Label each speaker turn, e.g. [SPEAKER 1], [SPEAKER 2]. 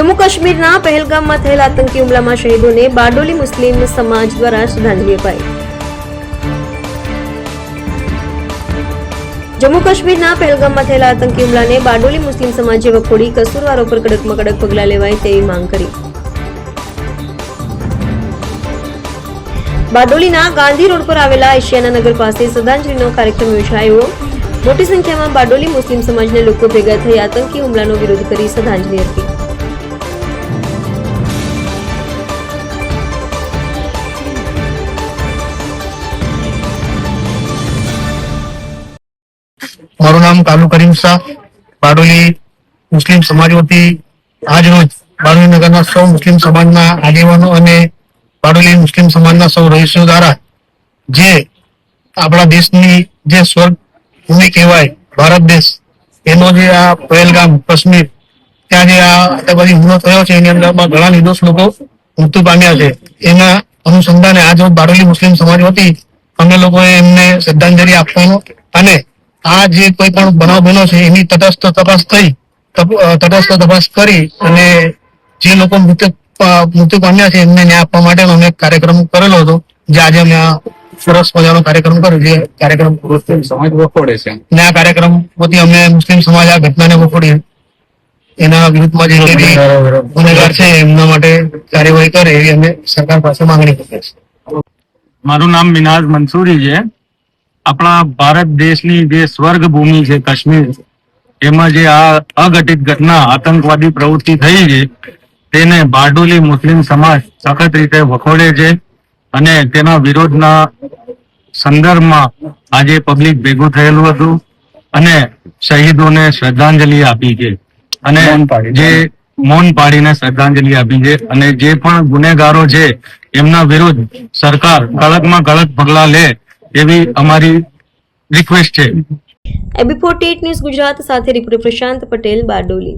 [SPEAKER 1] જમ્મુ કાશ્મીરના પહેલગામમાં થયેલા આતંકી હુમલામાં શહીદોને બારડોલી મુસ્લિમ સમાજ દ્વારા શ્રદ્ધાંજલિ અપાઈ. જમ્મુ કાશ્મીરના પહેલગામમાં થયેલા આતંકી હુમલાને બારડોલી મુસ્લિમ સમાજે વખોડી કસૂરવારો પર કડકમાં કડક પગલાં લેવાય તેવી માંગ કરી. બારડોલીના ગાંધી રોડ પર આવેલા એશિયાના નગર પાસે શ્રદ્ધાંજલિનો કાર્યક્રમ યોજાયો. મોટી સંખ્યામાં બારડોલી મુસ્લિમ સમાજના લોકો ભેગા થઈ આતંકી હુમલાનો વિરોધ કરી શ્રદ્ધાંજલિ અર્પી.
[SPEAKER 2] મારું નામ કાલુ કરીમ શાહ, બારડોલી મુસ્લિમ સમાજ વતી આજ રોજ બારડોલી નગરના સૌ મુસ્લિમ સમાજના આગેવાનો અને બારડોલી મુસ્લિમ સમાજના સૌ રહીશો દ્વારા જે આપણા દેશની જે સ્વર્ગ ભૂમિ કહેવાય, ભારત દેશ, એનો જે આ પહેલગામ, કાશ્મીર, ત્યાં જે આ આતંકવાદી હુમલો થયો છે, એની અંદર ઘણા નિર્દોષ લોકો મૃત્યુ પામ્યા છે. એના અનુસંધાને આજ રોજ બારડોલી મુસ્લિમ સમાજ વતી અમે લોકોએ એમને શ્રદ્ધાંજલિ આપવાનો અને આ જે કોઈ પણ બનાવ બન્યો છે એની તટસ્થ તપાસ થઈ તટસ્થ તપાસ કરી અને જે લોકો મૃત્યુ મૃત્યુ પામ્યા છે એમને ન્યાય આપવા માટેનો અમે એક કાર્યક્રમ કરેલો હતો જે આજે અમે આ સરસ મજાનો કાર્યક્રમ કર્યો જે કાર્યક્રમ
[SPEAKER 3] મુસ્લિમ સમાજ વખોડે છે.
[SPEAKER 2] અને આ કાર્યક્રમ વતી અમે મુસ્લિમ સમાજ આ ઘટનાને વખોડી એના વિરુદ્ધમાં જે ગુનેગાર છે એમના માટે કાર્યવાહી કરે એવી અમે સરકાર પાસે માંગણી કરીએ છીએ.
[SPEAKER 3] મારું નામ મિનાજ મંસૂરી છે. આપણા ભારત દેશની જે સ્વર્ગ ભૂમિ છે કાશ્મીર એમાં જે આ અઘટિત ઘટના આતંકવાદી પ્રવૃત્તિ થઈ છે તેને બારડોલી મુસ્લિમ સમાજ સખત રીતે વખોડે છે અને તેના વિરોધના સંદર્ભમાં આજે પબ્લિક ભેગું થયેલું હતું અને શહીદોને શ્રદ્ધાંજલિ આપી છે. અને જે મૌન પાડીને શ્રદ્ધાંજલિ આપી છે અને જે પણ ગુનેગારો છે એમના વિરુદ્ધ સરકાર કડકમાં કડક પગલા લે એવી અમારી રિક્વેસ્ટ છે.
[SPEAKER 1] એબી ફોર્ટી ન્યૂઝ ગુજરાત સાથે રિપોર્ટર પ્રશાંત પટેલ બારડોલી.